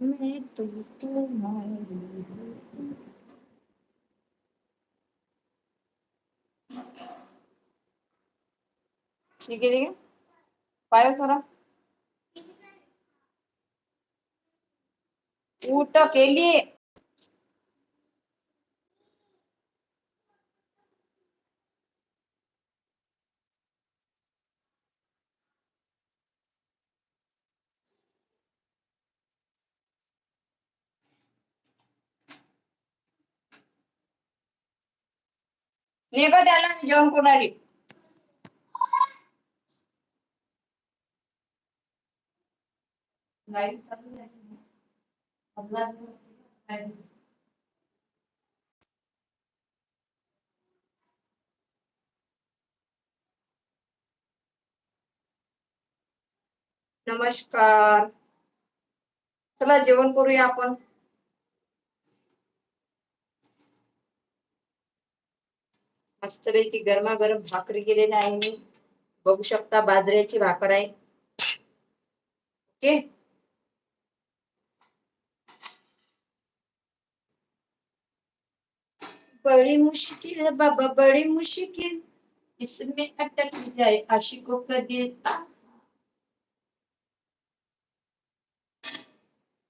मैं तो तुम्हारी. ठीक है ठीक है पाय ऊट केली निघ त्याला मी जेवण करणारी. आहे. नमस्कार. चला जेवण करूया आपण. मस्तपैकी गरमागरम भाकरी केलेली आहे मी. बघू शकता बाजऱ्याची भाकर आहे. ओके? बड़ी मुश्किल है बाबा बड़ी मुश्किल. इसमें अटक जाए आशिकों का दिल आ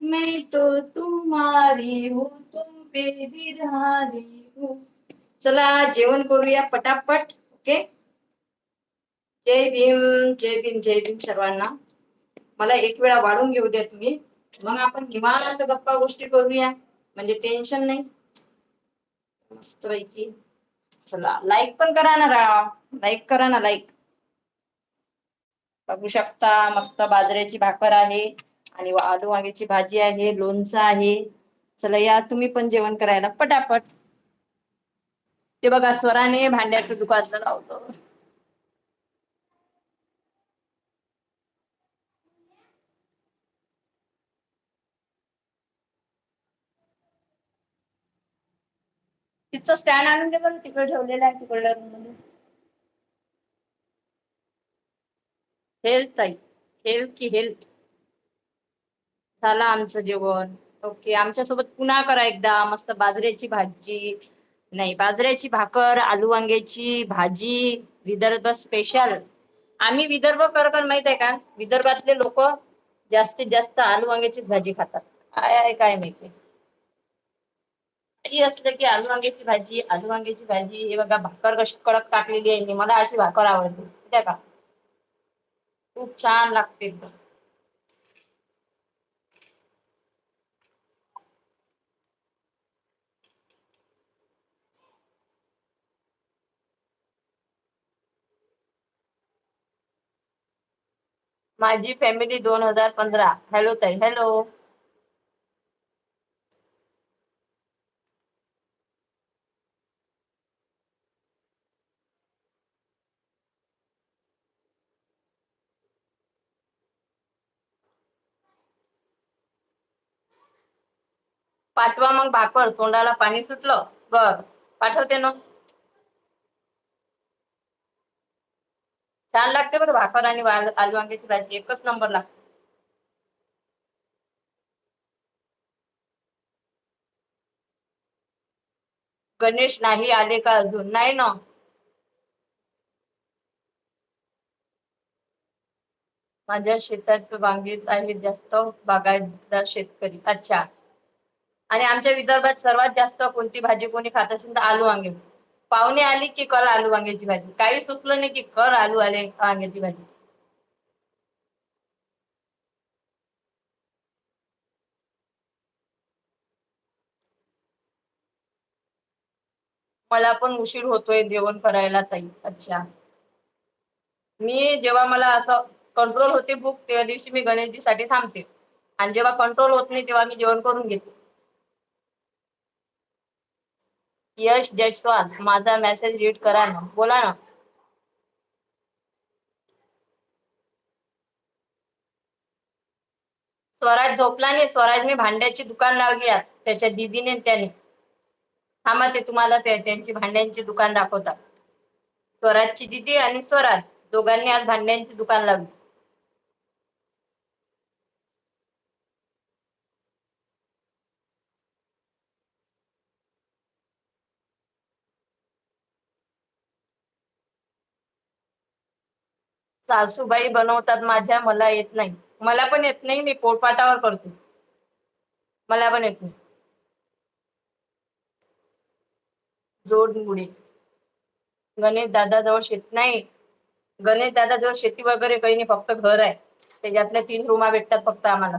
मैं तो तुम्हारी हूँ तुम मेरी रानी हूँ. चला जेवण करूया पटापट ओके? जय भीम जय भीम जय भीम सर्वांना. मला एक वेळा वाढून घेऊ द्या तुम्ही. मग आपण निवांत गप्पा गोष्टी करूया. म्हणजे टेन्शन नाही. मस्त पैकी चला लाईक पण करा ना राव. लाईक करा ना लाईक बघू शकता मस्त बाजऱ्याची भाकर आहे आणि आलू वांग्याची भाजी आहे लोणचं आहे. चला या तुम्ही पण जेवण करायला पटापट. ते बघा स्वराने भांड्याचं दुकान लावतो तिचं स्टँड आणून दे बरं तिकडे ठेवलेलं आहे तिकडल्या रूममध्ये हेल्थ आहे हेल्थ की हेल्थ झालं आमचं जेवण. ओके आमच्यासोबत पुन्हा करा एकदा मस्त बाजऱ्याची भाजी नाही बाजऱ्याची भाकर आलू वांग्याची भाजी विदर्भ स्पेशल आम्ही विदर्भ करकर माहीत आहे का? विदर्भातले लोक जास्तीत जास्त आलू वांग्याचीच भाजी खातात. काय आहे काय माहिती असलं की आलू वांग्याची भाजी आलू वांग्याची भाजी हे बघा भाकर कशी कडक टाकलेली आहे. मला अशी भाकर आवडते. ठीक आहे का? खूप छान लागते एकदम. माझी फॅमिली दोन हजार पंधरा. हॅलो ताई हॅलो पाठवा मग भाकर तोंडाला पाणी सुटलं. बर पाठवते ना. छान लागते बरं भाकर आणि आलू वांग्याची भाजी. एकच नंबर लागते. गणेश नाही आले का अजून? नाही ना. माझ्या शेतात वांगीच आहेत जास्त बागायतदार शेतकरी. अच्छा. आणि आमच्या विदर्भात सर्वात जास्त कोणती भाजी कोणी खात असेल तर आलू वांगे. पाहुणे आली की कर आलू वांग्याची भाजी? काही सुचलं नाही की कर आलू आले वांग्याची भाजी. मला पण उशीर होतोय जेवण करायला ताई अच्छा. मी जेव्हा मला असं कंट्रोल होते बुक त्या दिवशी मी गणेशजीसाठी थांबते. आणि जेव्हा कंट्रोल होत नाही तेव्हा मी जेवण करून घेते. यश जयस्वाल माझा मेसेज रीड करा ना. बोला ना. स्वराज झोपला नाही. स्वराजने भांड्याची दुकान लावली आज. त्याच्या दिदीने त्याने. थांबा ते तुम्हाला त्यांची भांड्यांची दुकान दाखवतात. स्वराजची दिदी आणि स्वराज दोघांनी आज भांड्यांची दुकान लावली. सासूबाई बनवतात माझ्या मला येत नाही. मला पण येत नाही मी पोटपाटावर करतो. मला पण येत नाही. जोडमुळे गणेश दादा जवळ शेत नाही. गणेश दादा जवळ शेती वगैरे काही नाही फक्त घर आहे. त्याच्यातल्या तीन रूमा भेटतात फक्त आम्हाला.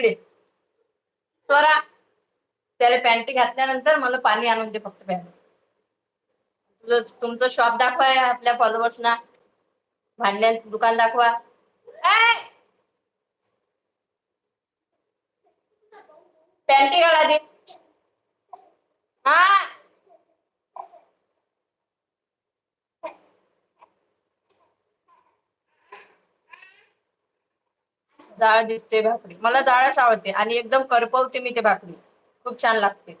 इकडे. त्वरा त्याला पॅन्टी घातल्यानंतर मला पाणी आणून दे फक्त प्यायला तुझं तुमचं शॉप दाखवा आपल्या फॉलोअर्सना भांड्यांचं दुकान दाखवा. पॅन्टी घाला दे. हा! जाळ दिसते भाकरी. मला जाळच आवडते आणि एकदम करपवते मी ते भाकरी. खूप छान लागते.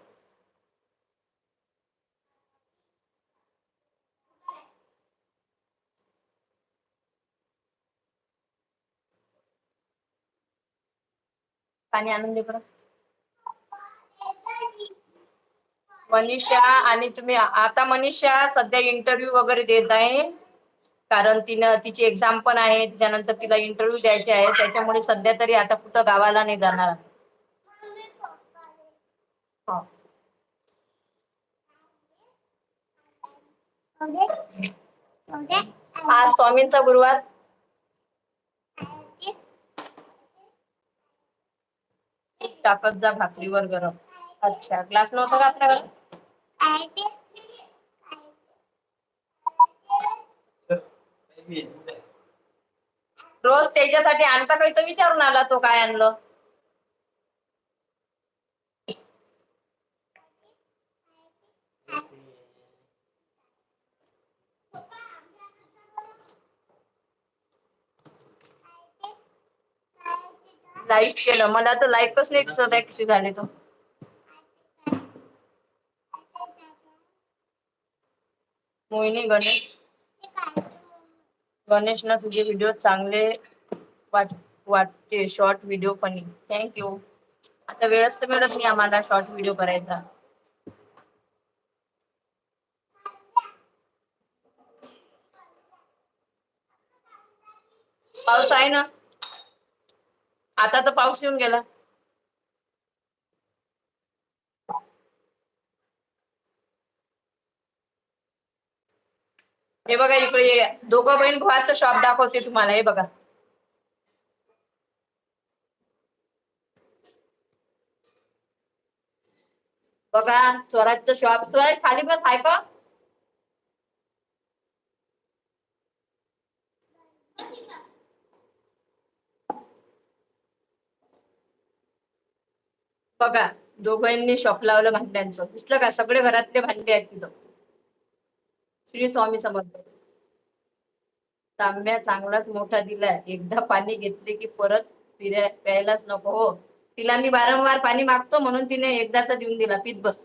पाणी आणून दे बरं. मनीषा आणि तुम्ही आता मनीषा सध्या इंटरव्ह्यू वगैरे देत आहे. कारण तिनं तिची एक्झाम पण आहे त्याच्यानंतर तिला इंटरव्ह्यू द्यायचे आहे त्याच्यामुळे सध्या तरी आता कुठं गावाला नाही जाणार. हो. हा. आज स्वामींचा गुरुवार. टाकत जा भाकरीवर गरम. अच्छा ग्लास नव्हता का आपल्याकडे? रोज त्याच्यासाठी आणता काही तर विचारून आला तो काय आणलं? लाईक केलं. मला तर लाईकच नाही सदॅक्सी झाले तो मोहिनी गणेश. गणेश ना तुझे व्हिडिओ चांगले वाट वाटते. शॉर्ट व्हिडिओ फनी थँक्यू आता वेळच तर मिळत नाही आम्हाला शॉर्ट व्हिडिओ करायचा. पाऊस आहे ना? आता तर पाऊस येऊन गेला. हे बघा इकडे दोघं बहीण भावाचं शॉप दाखवते तुम्हाला. हे बघा. बघा स्वराजचं शॉप स्वराज खाली बस. आहे का? बघा दोघांनी शॉप लावलं भांड्यांचं. दिसलं का? सगळे घरातले भांडे आहेत तिथं. श्री स्वामी समर्थ. तांब्या चांगलाच मोठा दिलाय. एकदा पाणी घेतले की परत फिराय प्यायलाच नको हो. तिला मी वारंवार पाणी मागतो म्हणून तिने एकदाचा देऊन दिला. पीत बस.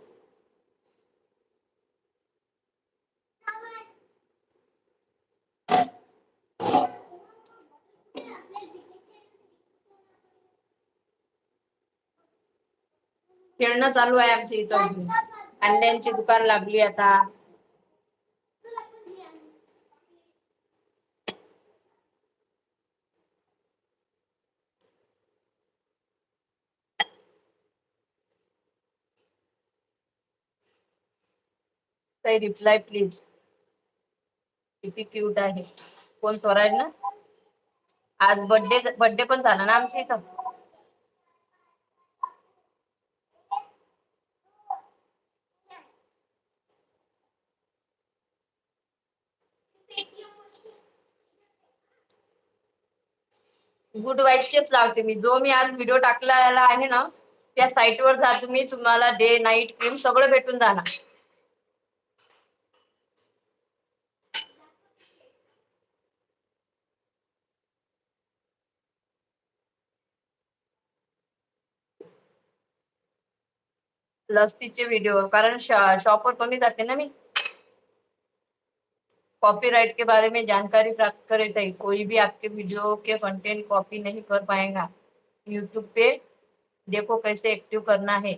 खेळणं चालू आहे आमच्या इथं. अंड्यांची दुकान लागली आता. काही रिप्लाय प्लीज किती क्यूट आहे. कोण स्वराज ना? आज बर्थडे बर्थडे पण झाला ना आमच्या इथं? गुड वाईबचेच लावते मी. जो मी आज व्हिडिओ टाकला आहे ना त्या साईटवर जा तुम्ही तुम्हाला डे नाईट क्रीम सगळं भेटून जाणार. लस्सीचे व्हिडिओ कारण शॉप कमी जाते ना मी. कॉपीराइट के बारे में जानकारी प्राप्त करे थे कोई भी आपके वीडियो के कंटेंट कॉपी नहीं कर पाएगा. यूट्यूब पे देखो कैसे एक्टिव करना है.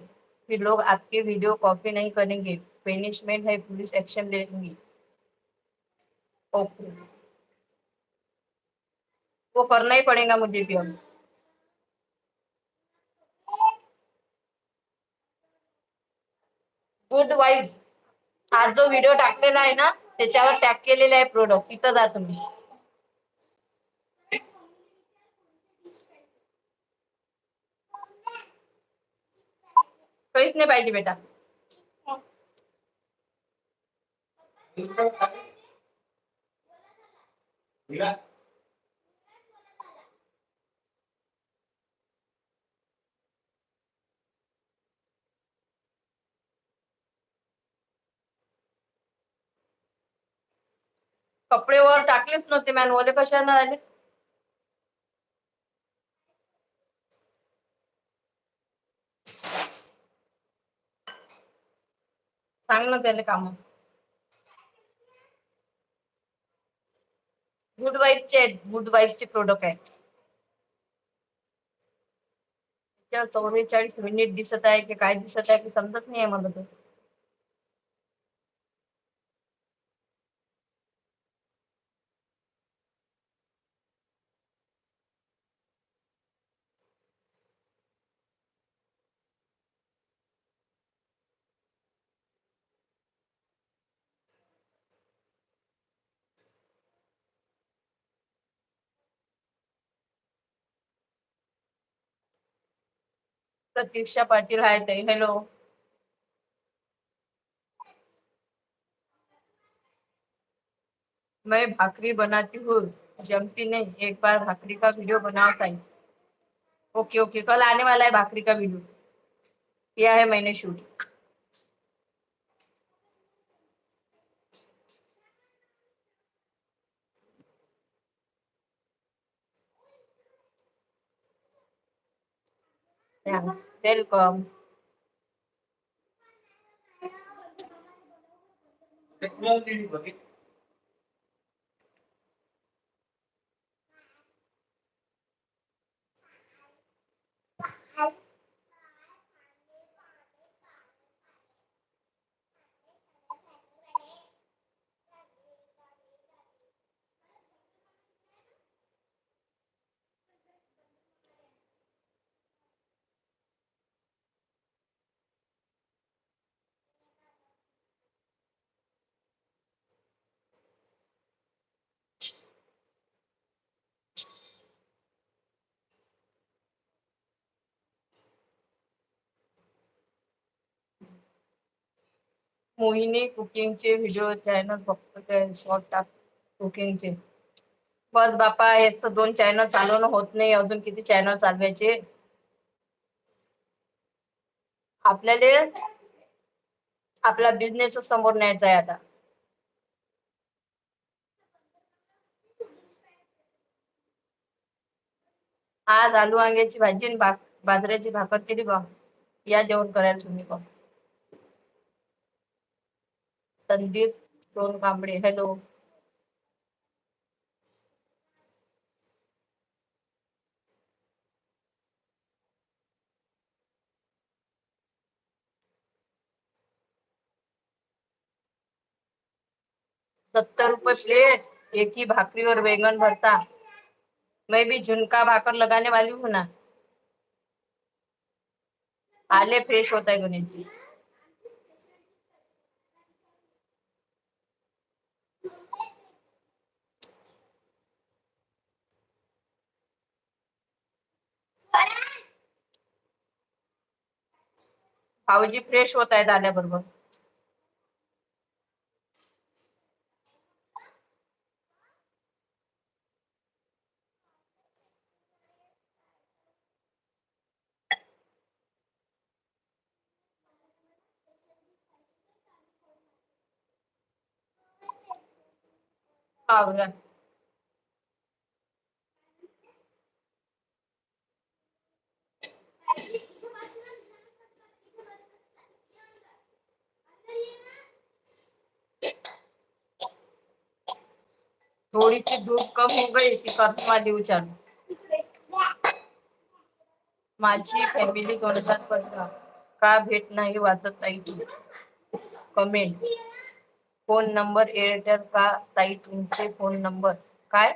फिर लोग आपके वीडियो कॉपी नहीं करेंगे. पेनिशमेंट है पुलिस एक्शन लेंगी. ओके वो करना ही पड़ेगा मुझे भी अब. गुड वाईज आज जो व्हिडिओ टाकलेला आहे ना त्याच्यावर टॅग केलेले आहे प्रोडक्ट तिथं जा तुम्ही. काहीच नाही पाहिजे बेटा. निघा. कपडे वर टाकलेच नव्हते मॅन ओले कशाने आले? सांग ना त्याला काम. गुड वाईफचे आहेत. गुड वाईफचे प्रोडक्ट आहे चौवेचाळीस मिनिट दिसत आहे की काय दिसत आहे की समजत नाही आहे मला तर प्रतीक्षा पाटील हाय ताई हॅलो मैं भाकरी बनाती हूँ, जमती नहीं, एक बार भाकरी का वीडियो बनाओ ताई. ओके ओके कल आने वाला है भाकरी का वीडियो किया है मैंने शूट वेलकम ते कुणाला मोहिनी कुकिंगचे व्हिडिओ चॅनल फक्त ते शॉर्ट टाक कुकिंगचे. बस बापा हेच तर दोन चॅनल चालवणं होत नाही. अजून किती चॅनल चालवायचे? आपल्याला आपला बिझनेस समोर न्यायचा आहे आता. आज आलू वांग्याची भाजी आणि बाजऱ्याची भाकर केली बा. या जेवण करायला तुम्ही बघ. संदीप दोन कांबळे. हॅलो सत्तर रुपये प्लेट एक ही भाकरी और बैंगन भरता. मैं भी झुनका भाकर लगाने वाली हूँ ना. आले फ्रेश होता है गणेश जी भाऊजी फ्रेश होत आहेत आल्याबरोबर. पाहूया. थोड़ी सी धूप कम हो गई कि कर्म वाली उचालू माझी फॅमिली दोन हजार पंधरा का भेट नाही वाचत ताई तू कमेंट फोन नंबर एअरटेल का ताई तुमचे फोन नंबर काय?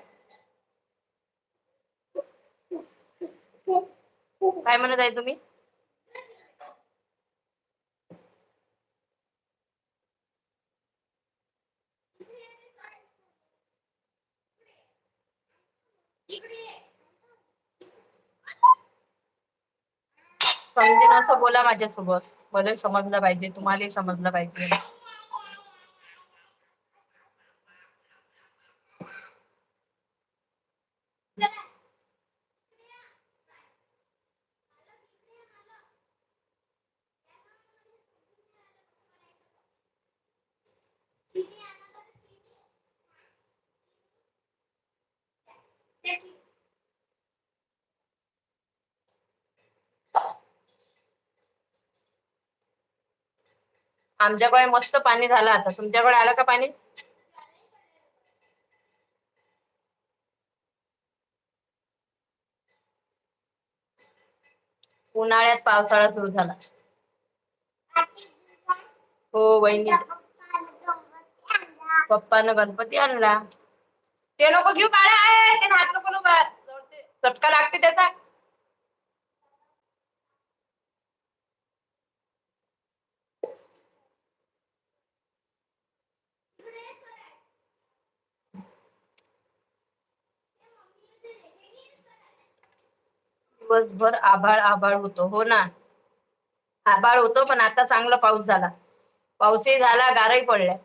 काय म्हणत आहे तुम्ही? समजेन असं बोला माझ्यासोबत. मला समजलं पाहिजे तुम्हालाही समजलं पाहिजे. आमच्याकडे मस्त पाणी झालं आता. तुमच्याकडे आलं का पाणी? उन्हाळ्यात पावसाळा सुरू झाला. हो वहिनी. पप्पानं गणपती आणला. ते नको घेऊ बाळा. आहे ते हात नको चटका लागते त्याचा. दिवसभर आभाळ आभाळ होतो. हो ना? आभाळ होतो पण आता चांगला पाऊस झाला. पाऊसही झाला गारही पडल्या.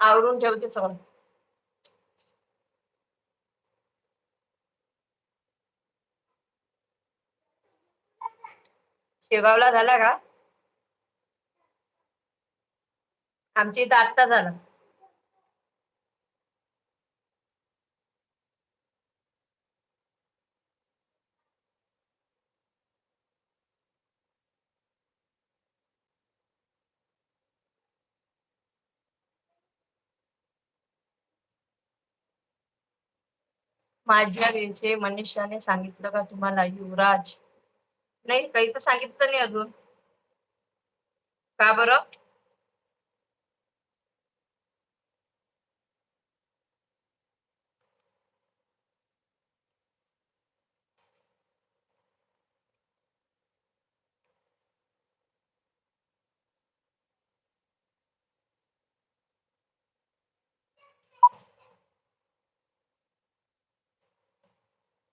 आवरून ठेवते सगळं शेगावला झाला का? आमच्या इथं आत्ता झाला. माझ्या विषयी मनीषाने सांगितलं का तुम्हाला? युवराज. नाही काही तर सांगितलं नाही अजून. का बरं?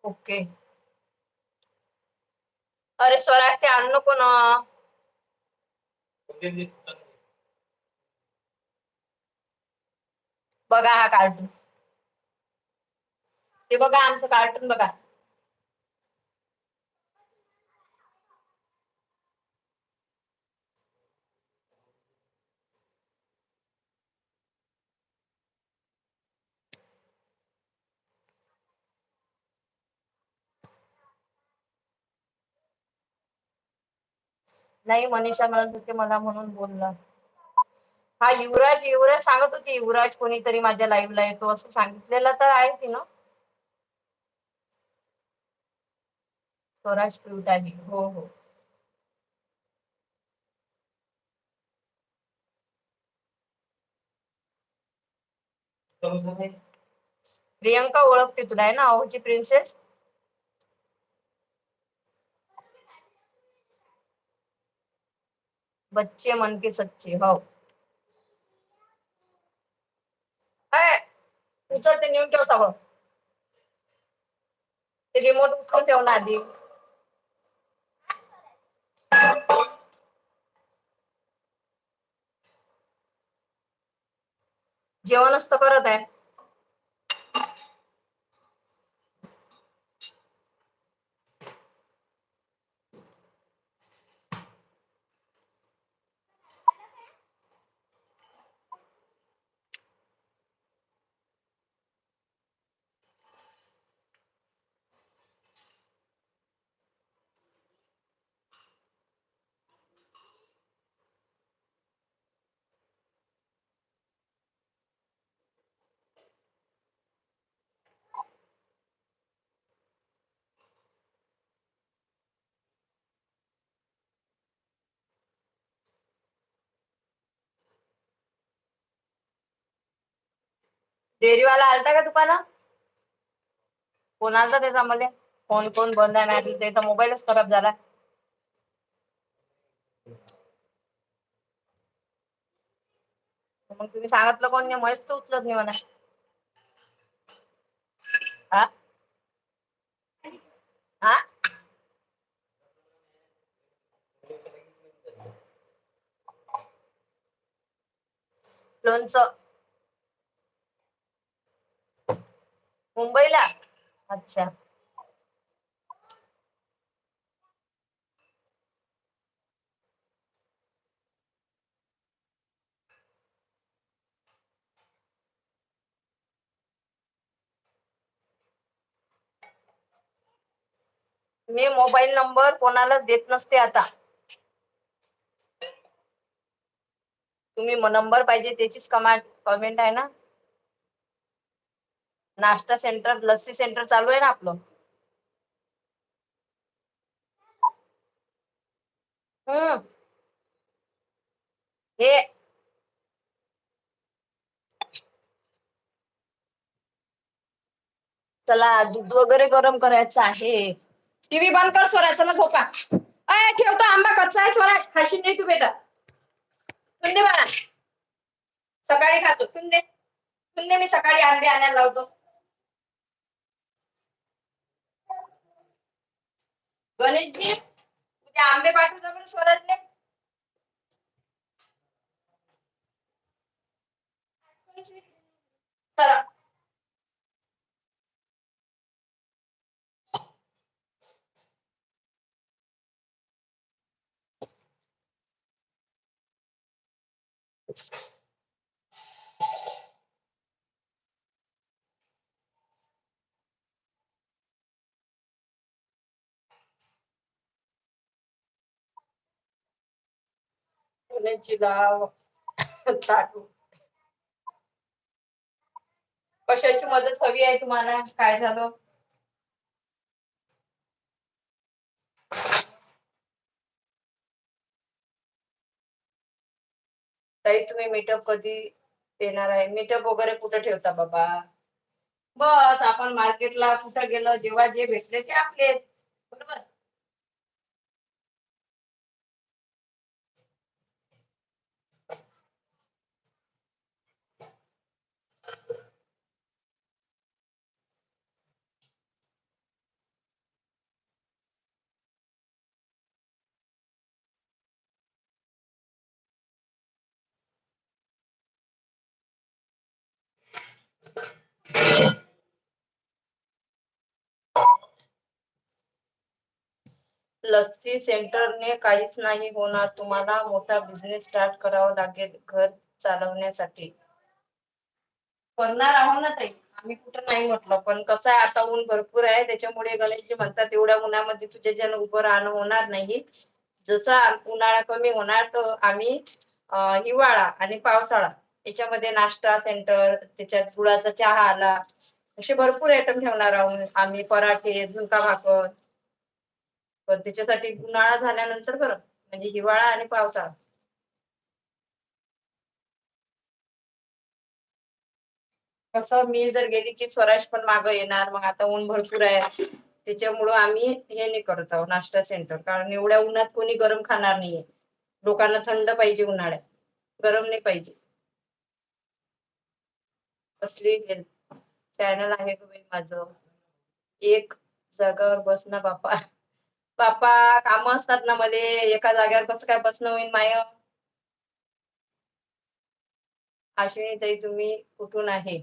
ओके. अरे स्वराज ते आणू नको ना. बघा हा कार्टून ते बघा आमचं कार्टून बघा. नाही मनीषा म्हणत होते मला म्हणून बोलला. हा युवराज युवराज सांगत होती युवराज कोणीतरी माझ्या लाईव्हला येतो असं सांगितलेलं तर आहे तिनं स्वराज फ्रूट आहे. हो हो. प्रियंका ओळखते तुला आहे ना अहोची प्रिन्सेस बच्चे मन के सच्चे हो. अय, उचल ते नेऊन ठेव सगळं ते रिमोट उचलून ठेव ना आधी. जेवणच तर करत आहे. डेअरीवाला आलता का दुकानात? कोण आलता त्याचा मध्ये फोन कोण बंद आहे मॅच त्याचा मोबाईलच खराब झाला. मग तुम्ही सांगितलं कोण नाही मस्त उचलत नाही म्हणा. हा? हा? लोणचं. मुंबईला? अच्छा. मी मोबाईल नंबर कोणालाच देत नसते आता. तुम्ही नंबर पाहिजे त्याचीच कमांड कमेंट आहे ना? नाश्ता सेंटर लस्सी सेंटर चालू आहे ना आपलं? हम्म. हे. चला दूध वगैरे गरम करायचं आहे. टीव्ही बंद कर स्वरा चला झोपा. अय ठेवतो आंबा कच्चा आहे स्वरा खाशी नाही तू बेटा. तुंदे बाळा. सकाळी खातो. तुंदे तुंदे मी सकाळी आंबे आणायला लावतो. गणेशजी उद्या आंबे पाठवू जा बरं पुण्याची लाव. चाटू कशाची मदत हवी आहे तुम्हाला? काय झालं? ताई तुम्ही मीटअप कधी देणार आहे? मीटअप वगैरे कुठे ठेवता बाबा? बस आपण मार्केटला कुठं गेलो जेव्हा जे भेटले ते आपले. बरोबर? लस्सी सेंटरने काहीच नाही होणार. तुम्हाला मोठा बिझनेस स्टार्ट करावा लागेल घर चालवण्यासाठी. करणार आहो ना ताई. आम्ही कुठं नाही म्हटलं. पण कसं आहे आता ऊन भरपूर आहे. त्याच्यामुळे गणेशजी म्हणतात एवढ्या उन्हामध्ये तुझ्या जण उभं राहणं होणार नाही. जसा उन्हाळा कमी होणार तर आम्ही हिवाळा आणि पावसाळा. याच्यामध्ये नाश्ता सेंटर त्याच्यात गुळाचा चहा आला. असे भरपूर आयटम ठेवणार आहोत आम्ही. पराठे झुणका भाकर पण त्याच्यासाठी उन्हाळा झाल्यानंतर बरं म्हणजे हिवाळा आणि पावसाळा. कसं मी जर गेली की स्वराज पण मागं येणार मग आता ऊन भरपूर आहे. त्याच्यामुळं आम्ही हे नाही करत आहोत नाश्ता सेंटर. कारण एवढ्या उन्हात कोणी गरम खाणार नाहीये. लोकांना थंड पाहिजे उन्हाळ्यात. गरम नाही पाहिजे. कसली चॅनल आहे माझं. एक जागावर बस ना बापा. बापा काम असतात ना मले एका जागेवर कसं काय बसणं होईल माय? अश्विनी ताई तुम्ही कुठून आहे?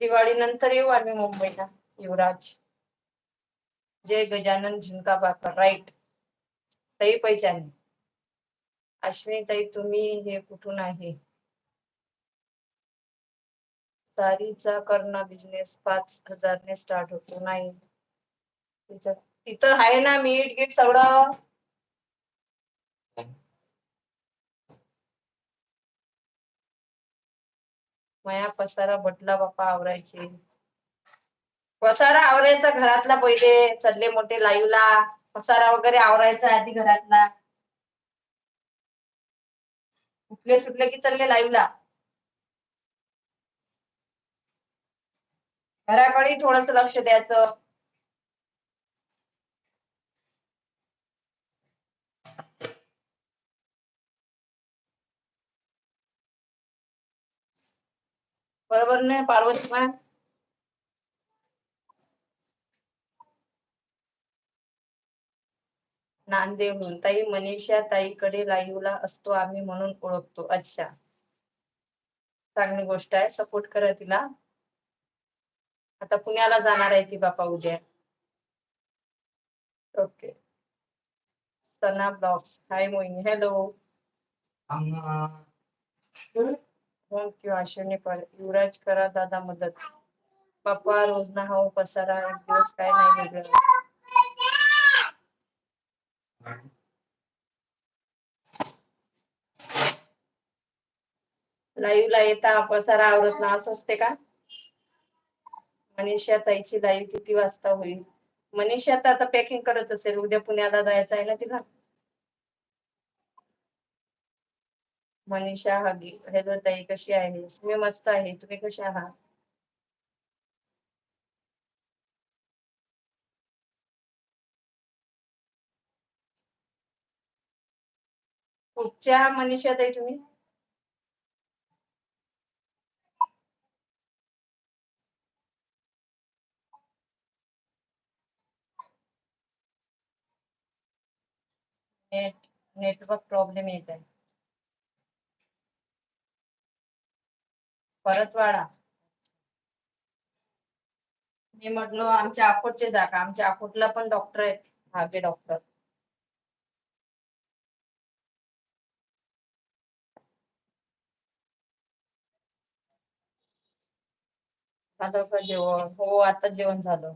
दिवाळी नंतर येऊ आम्ही मुंबईला युवराज. जय गजानन झुणका भाकर राईट. ताई पैचानी अश्विनी ताई तुम्ही हे कुठून आहे? साडीचा करणं बिझनेस पाच हजारने स्टार्ट होतो. नाही. तिथं आहे ना मीठ गीठ सगळं. माया पसारा बटला बापा आवरायचे. पसारा आवरायचा घरातला पहिले चल्ले मोठे लाईवला. पसारा वगैरे आवरायचा आधी घरातला. उठले सुटले की चल्ले लाईवला. घराकडे थोडस लक्ष द्यायचं. बरोबर नाही पार्वती मा नांदेडहून ताई मनीषा ताईकडे लाईव्हला असतो आम्ही म्हणून ओळखतो. अच्छा. चांगली गोष्ट आहे सपोर्ट करा तिला. आता पुण्याला जाणार आहे ती बापा उद्या. Okay Sana blogs hi Mohini. Hello thank you Ashwini पर युवराज करा दादा मदत. पप्पा रोज ना हो पसारा एक दिवस काय नाही वेगळं. लाईव्ह ला येता पसारा आवरत ना असं असते का? मनीषा ताईची लाईव्ह किती वाजता होईल? मनीषा तर आता पॅकिंग करत असेल. उद्या पुण्याला जायचं आहे ना तिला? मनीषा हगी हॅलो ताई कशी आहेस? मी मस्त आहे. तुम्ही कशा आहात? कुठच्या मनीषा ताई तुम्ही? नेट नेटवर्क प्रॉब्लेम येत आहे परतवाडा मी म्हटलो आमच्या अकोटचे जागा आमच्या अकोटला पण डॉक्टर आहेत भागे डॉक्टर झालं का जेवण? हो आता जेवण झालं.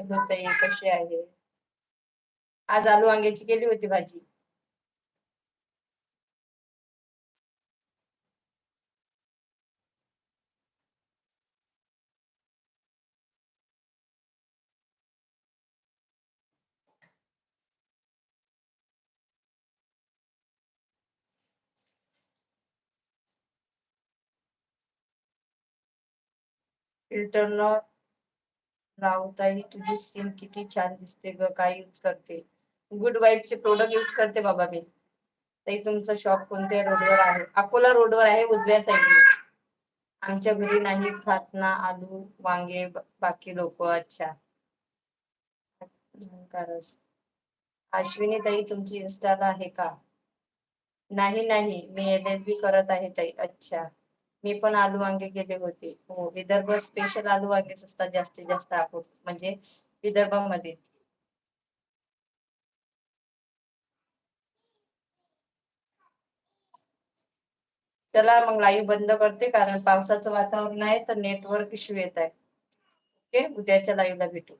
हॅलो ताई कशी आहे? आज आलू वांग्याची केली होती भाजी. फिल्टर न राहुताई तुझी स्किन किती छान दिसते ग काय यूज करते. गुड वाईबचे प्रोडक्ट यूज करते बाबा मी. ताई तुमचं शॉप कोणत्या रोडवर आहे. अकोला रोडवर आहे उजव्या साईडने आमच्या घरी नाही खात ना आलू वांगे बाकी लोक. अच्छा. अश्विनी ताई तुमची इन्स्टाला आहे का? नाही नाही. मी एल एल बी करत आहे ताई. अच्छा. मी पण आलू वांगे गेले होते. हो विदर्भ स्पेशल आलू वांगेच असतात जास्तीत जास्त आपण म्हणजे विदर्भामध्ये. चला मग लाईव्ह बंद करते कारण पावसाचं वातावरण आहे तर नेटवर्क इश्यू येत आहे. ओके उद्याच्या लाईव्हला भेटू.